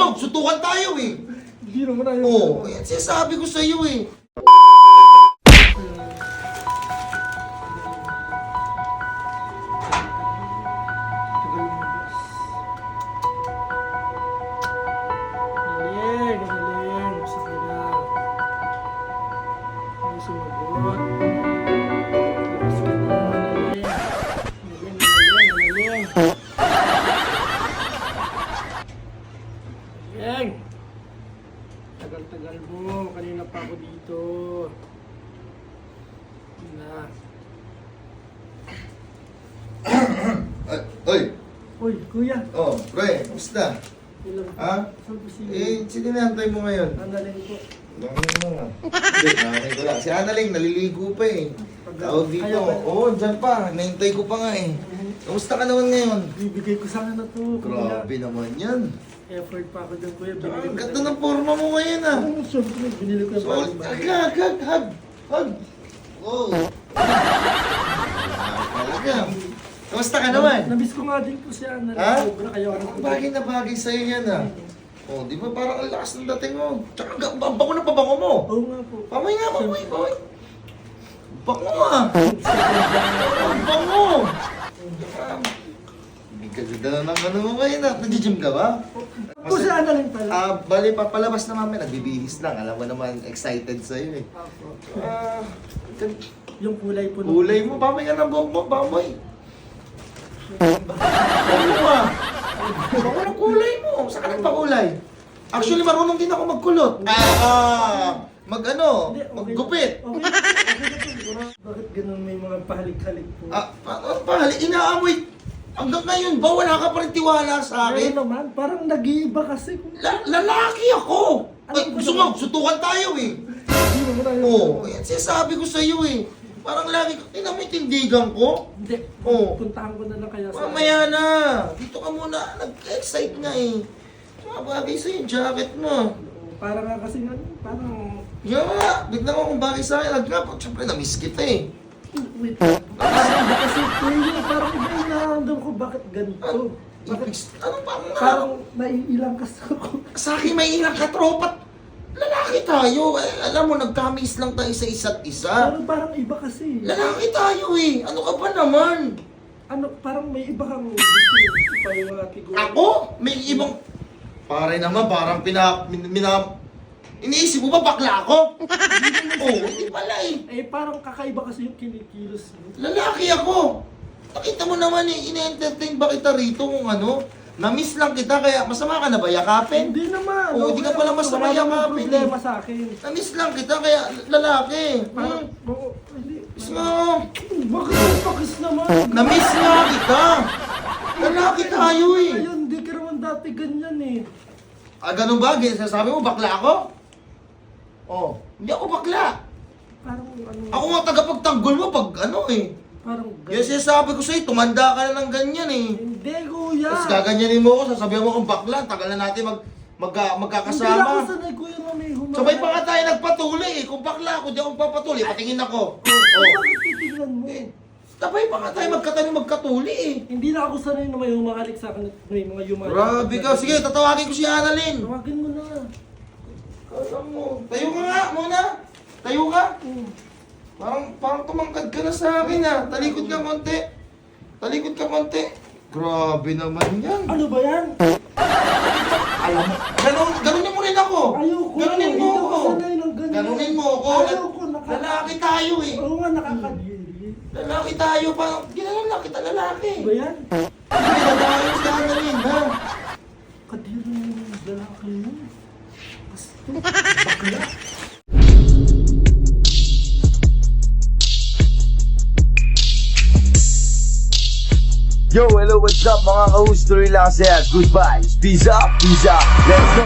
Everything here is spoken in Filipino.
mo, sutukan tayo eh. Hindi naman tayo. Oo, oh, yan sinasabi ko sa'yo eh. Galing, galing. Sige na. Ay, sumagot. Sige na, galing. Galing, galing, galing. Galing. Tagal-tagal mo. Kanina pa ako dito. Na. Ay, oy, Uy, kuya. oh, pre, kamusta? Ilang Ha? Saan po si... Eh, sino nantay mo ngayon? Analin po. Bakit mo nga? Hindi, nakakay ko lang. Si Annalyn, naliligo pa eh. Tawag dito. Ayaw ba? Oo, oh, dyan pa. Nahintay ko pa nga eh. Kamusta ka naman ngayon? Bibigay ko sana na to. kuya. Grabe naman yan. Effort pa ako dyan, kuya. Binili Ang ko ganda ng forma mo ngayon ah. Oo, syempre. Binili ko yung So, bagong bagay. hag, hag, hag. Hag. Oh. Ah, Talaga. Kamusta ka naman? Namiss ko nga din po siya. Ha? Sobra kaya ako. Bagay na bagay sa'yo yan ah. Oh, di ba parang ang lakas ng dating mo? Tsaka ga- ang bango na pabango mo. Oo nga po. Pamoy nga, pamoy, pamoy. Bango ah. Ang bango. Ganda na ng ano mo ngayon ah. Nag-gym ka ba? Po siya analin pala. Ah, bali papalabas na mami, nagbibihis lang. Alam mo naman, excited sa'yo eh. Ah, Yung kulay po. ng- kulay mo, pamoy ka ng buhok mo, pamoy. Bango ah. Bango ng kulay mo. Saan ka nagpakulay? Actually, marunong din ako magkulot. Ah, ah, mag ano, Hindi, okay. maggupit. Okay. Na. Bakit ganun may mga pahalik-halik po? Ah, pa? Inaamoy. Hanggang ngayon ba, wala ka pa rin tiwala sa Ngayon akin? naman, parang nag-iiba kasi. La- lalaki ako! Ano Ay, ba gusto naman? mo, sutukan tayo eh. Hindi naman tayo. Oo, oh, yan sinasabi ko sa'yo eh. Parang lagi ko, tingnan mo yung tindigan ko. Hindi. Oo. Puntahan ko na lang kaya sa... Mamaya na. Dito ka muna. Nag-excite nga eh. Mga bagay sa'yo yung jacket mo. Oo, Parang nga kasi nga, parang... Yan nga. Bigla mo kung bagay sa'yo. Nga, siyempre na-miss kita eh. Wait, parang iba kasi kuya, parang iba yung nararamdam ko, bakit ganito? Bakit Ibig, ano pa nga? parang naiilang kasi ako? Sa akin may ilang katropat. Lalaki tayo. Eh, alam mo, nagkamis lang tayo sa isa't isa. Parang parang iba kasi. Lalaki tayo eh. Ano ka ba naman? Ano, parang may iba kang gusto pa yung mga tiguro. Ako? May ibang... Pare naman, parang pina... Min, mina, iniisip mo ba bakla ako? Oo, oh, hindi pala eh. Eh, parang kakaiba kasi yung kinikilos mo. Lalaki ako. Nakita mo naman eh, ina-entertain ba kita rito kung ano? Na-miss lang kita, kaya masama ka na ba yakapin? Hindi naman. Oo, hindi ka pala mas Wala sumayang namang kapit problema eh. sa akin. Na-miss lang kita, kaya lalaki. Parang, Hmm. oo, hindi. Miss mo. Bakit ang pakis naman? Na-miss nga kita. Lalaki tayo eh. Ayun, hindi ka naman dati ganyan eh. Ah, ganun ba? Sasabi mo, bakla ako? Oh, hindi ako bakla. Parang ano, Ako nga tagapagtanggol mo pag ano eh. Parang Yung sinasabi ko sa'yo, tumanda ka na ng ganyan eh. Hindi, kuya. Tapos gaganyanin mo ako, sasabihan mo kung bakla, tagal na natin mag, magka, Hindi na ako magkakasama. sanay, kuya, na may humara. Sabay pa nga tayo nagpatuloy eh. Kung bakla ako, di ako papatuloy, patingin ako. Oh, Oh. bakit titignan mo? Sabay pa nga tayo magkatanim magkatuli eh. Hindi na ako sanay na may humahalik sa akin at may mga humahalik. Grabe ka. Sige, tatawagin ko si Annalyn. Tawagin mo na. Alam mo. Tayo ka nga muna. Tayo ka. Hmm. Parang, parang tumangkad ka na sa akin ah. Talikod ka konti. Talikod ka konti. Grabe naman yan. Ano ba yan? Alam mo, ganun, ganunin mo rin ako. Ayoko. Ganunin mo ako. sanay ng. Ganunin mo ako. Ayoko. Naka... Lalaki tayo eh. Oo nga, nakakadiri. Lalaki tayo. Parang, lang kita lalaki. Ano ba yan? Hindi, dadayos ka na rin ha. Kadiri yung lalaki mo. Gusto. Bakla. Yo, hello, what's up mga ka-host? Tuloy lang saya. Goodbye. Peace up, peace up. Let's go.